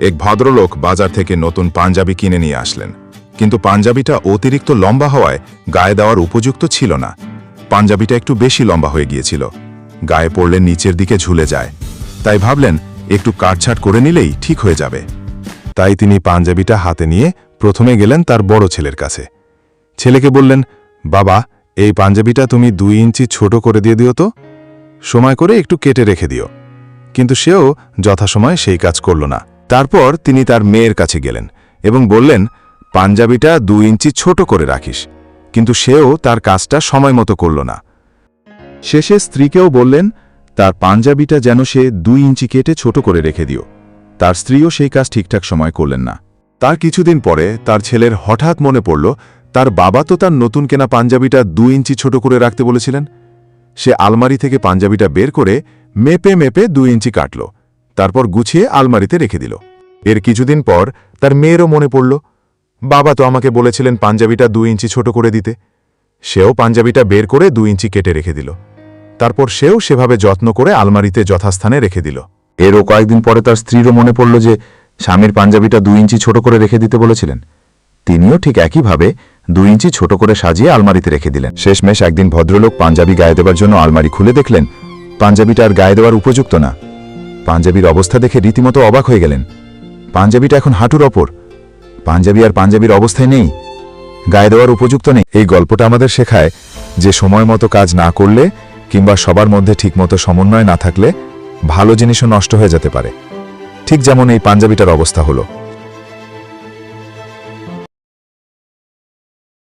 এক ভদ্রলোক বাজার থেকে নতুন পাঞ্জাবি কিনে নিয়ে আসলেন। কিন্তু পাঞ্জাবিটা অতিরিক্ত লম্বা হওয়ায় গায়ে দেওয়ার উপযুক্ত ছিল না। পাঞ্জাবিটা একটু বেশি লম্বা হয়ে গিয়েছিল। গায়ে পড়লে নিচের দিকে ঝুলে যায়। তাই ভাবলেন, একটু কাটছাট করে নিলেই ঠিক হয়ে যাবে। তাই তিনি পাঞ্জাবিটা হাতে নিয়ে প্রথমে গেলেন তার বড় ছেলের কাছে। ছেলেকে বললেন, বাবা, এই পাঞ্জাবিটা তুমি দুই ইঞ্চি ছোট করে দিয়ে দিও তো। সময় করে একটু কেটে রেখে দিও। কিন্তু সেও যথাসময়ে সেই কাজ করল না। তারপর তিনি তার মেয়ের কাছে গেলেন এবং বললেন, পাঞ্জাবিটা দু ইঞ্চি ছোট করে রাখিস। কিন্তু সেও তার কাজটা সময় মতো করল না। শেষে স্ত্রীকেও বললেন, তার পাঞ্জাবিটা যেন সে দুই ইঞ্চি কেটে ছোট করে রেখে দিও। তার স্ত্রীও সেই কাজ ঠিকঠাক সময় করলেন না। তার কিছুদিন পরে তার ছেলের হঠাৎ মনে পড়ল, তার বাবা তো তার নতুন কেনা পাঞ্জাবিটা দু ইঞ্চি ছোট করে রাখতে বলেছিলেন? সে আলমারি থেকে পাঞ্জাবিটা বের করে মেপে মেপে দু ইঞ্চি কাটল। তারপর গুছিয়ে আলমারিতে রেখে দিল। এর কিছুদিন পর তার মেয়েরও মনে পড়ল, বাবা তো আমাকে বলেছিলেন পাঞ্জাবিটা দুই ইঞ্চি ছোট করে দিতে। সেও পাঞ্জাবিটা বের করে দুই ইঞ্চি কেটে রেখে দিল। তারপর সেও সেভাবে যত্ন করে আলমারিতে যথাস্থানে রেখে দিল। এরও কয়েকদিন পরে তার স্ত্রীরও মনে পড়ল যে, স্বামীর পাঞ্জাবিটা দুই ইঞ্চি ছোট করে রেখে দিতে বলেছিলেন। তিনিও ঠিক একইভাবে দুই ইঞ্চি ছোট করে সাজিয়ে আলমারিতে রেখে দিলেন। শেষমেশ একদিন ভদ্রলোক পাঞ্জাবি গায়ে দেবার জন্য আলমারি খুলে দেখলেন, পাঞ্জাবিটা আর গায়ে দেওয়ার উপযুক্ত না। পাঞ্জাবির অবস্থা দেখে রীতিমতো অবাক হয়ে গেলেন। পাঞ্জাবিটা এখন হাঁটুর ওপর। পাঞ্জাবি আর পাঞ্জাবির অবস্থায় নেই। গায়ে দেওয়ার উপযুক্ত নেই। এই গল্পটা আমাদের শেখায় যে সময় মতো কাজ না করলে কিংবা সবার মধ্যে ঠিকমতো সমন্বয় না থাকলে ভালো জিনিসও নষ্ট হয়ে যেতে পারে। ঠিক যেমন এই পাঞ্জাবিটার অবস্থা হলো।